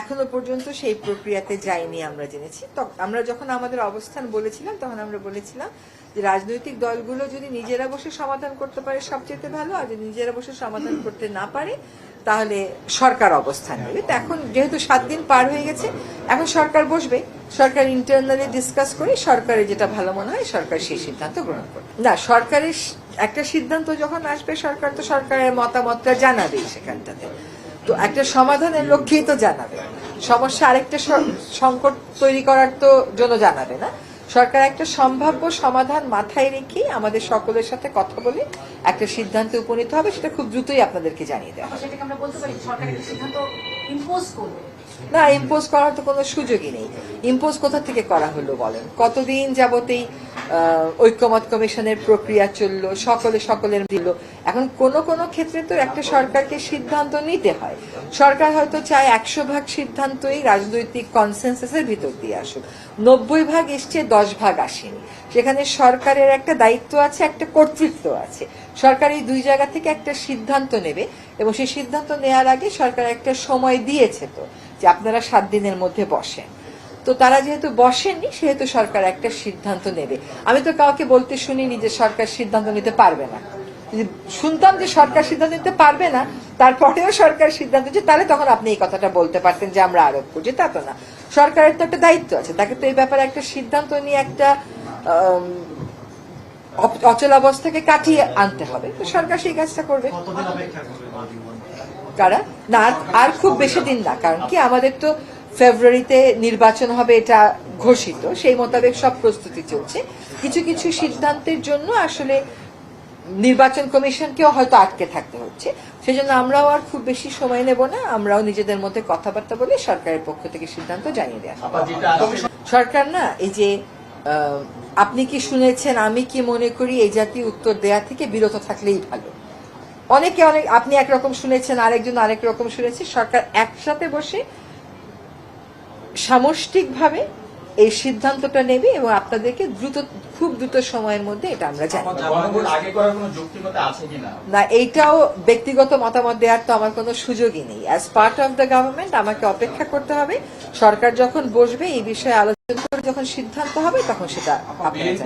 এখনও পর্যন্ত সেই প্রক্রিয়াতে যাইনি আমরা জেনেছি। আমরা যখন আমাদের অবস্থান বলেছিলাম, তখন আমরা বলেছিলাম যে রাজনৈতিক দলগুলো যদি নিজেরা বসে সমাধান করতে পারে সবচেয়ে ভালো, আর যদি নিজেরা বসে সমাধান করতে না পারে, তাহলে সরকার অবস্থান নেবে। তো এখন যেহেতু সাত দিন পার হয়ে গেছে, এখন সরকার বসবে। সরকার ইন্টারনালি ডিসকাস করে সরকারের যেটা ভালো মনে হয়, সরকার সেই সিদ্ধান্ত গ্রহণ করবে। না, সরকারের একটা সিদ্ধান্ত যখন আসবে, সরকার তো সরকারের মতামতটা জানাবেই সেখানটাতে। তো একটা সমাধানের লক্ষ্যেই তো জানাবে। সমস্যা আরেকটা সংকট তৈরি করার তো জন্য জানাবে না। সরকার একটা সম্ভাব্য সমাধান মাথায় রেখে আমাদের সকলের সাথে কথা বলে একটা সিদ্ধান্তে উপনীত হবে, সেটা খুব দ্রুতই আপনাদেরকে জানিয়ে দেওয়া হবে। না ইম্পোজ করার তো কোনো সুযোগই নেই। ইম্পোজ কোথা থেকে করা হলো বলেন? কতদিন যাবতেই ঐক্যমত কমিশনের প্রক্রিয়া চলল, সকলে সকলের দিল এখন কোন কোন ক্ষেত্রে তো একটা সরকারকে সিদ্ধান্ত নিতে হয়। সরকার হয়তো চায় একশো ভাগ সিদ্ধান্তই রাজনৈতিক কনসেন্সাসের ভিতর দিয়ে আসুক। নব্বই ভাগ এসছে, দশ ভাগ আসেনি। সেখানে সরকারের একটা দায়িত্ব আছে, একটা কর্তৃত্ব আছে। সরকার এই দুই জায়গা থেকে একটা সিদ্ধান্ত নেবে এবং সেই সিদ্ধান্ত নেওয়ার আগে সরকার একটা সময় দিয়েছে তো। যে আপনারা সাত দিনের মধ্যে বসেন। তো তারা যেহেতু বসেননি সেহেতু সরকার একটা সিদ্ধান্ত নেবে। আমি তো কাউকে বলতে শুনিনি যে সরকার সিদ্ধান্ত নিতে পারবে না। শুনতাম যে সরকার সিদ্ধান্ত নিতে পারবে না তারপরেও সরকার সিদ্ধান্ত নিচ্ছে তাহলে তখন আপনি এই কথাটা বলতে পারতেন যে আমরা আরোপ করছি তা তো না। সরকারের তো একটা দায়িত্ব আছে। তাকে তো এই ব্যাপারে একটা সিদ্ধান্ত নিয়ে একটা আম, অপ- অচল অবস্থাকে কাটিয়ে আনতে হবে। তো সরকার সেই কাজটা করবে। কারা? না, আর- খুব বেশি দিন না, কারণ কি আমাদের তো ফেব্রুয়ারিতে নির্বাচন হবে এটা ঘোষিত, সেই মোতাবেক সব প্রস্তুতি চলছে। কিছু কিছু সিদ্ধান্তের জন্য আসলে নির্বাচন কমিশনকেও হয়তো আটকে থাকতে হচ্ছে। সেজন্য আমরাও আর খুব বেশি সময় নেব না, আমরাও নিজেদের মধ্যে কথাবার্তা বলে সরকারের পক্ষ থেকে সিদ্ধান্ত জানিয়ে দেওয়া সরকার না, এই যে আপনি কি শুনেছেন, আমি কি মনে করি, এই জাতীয় উত্তর দেয়া থেকে বিরত থাকলেই ভালো। অনেকে অনেক আপনি একরকম শুনেছেন আরেকজন আরেক রকম শুনেছে সরকার একসাথে বসে সামষ্টিকভাবে এই সিদ্ধান্তটা নেবে এবং আপনাদেরকে দ্রুত খুব দ্রুত সময়ের মধ্যে এটা আমরা জানি না এইটাও ব্যক্তিগত মতামত দেওয়ার তো আমার কোনো সুযোগই নেই। As part of the government আমাকে অপেক্ষা করতে হবে। সরকার যখন বসবে এই বিষয়ে আলোচনা করে যখন সিদ্ধান্ত হবে তখন সেটা আপনারা।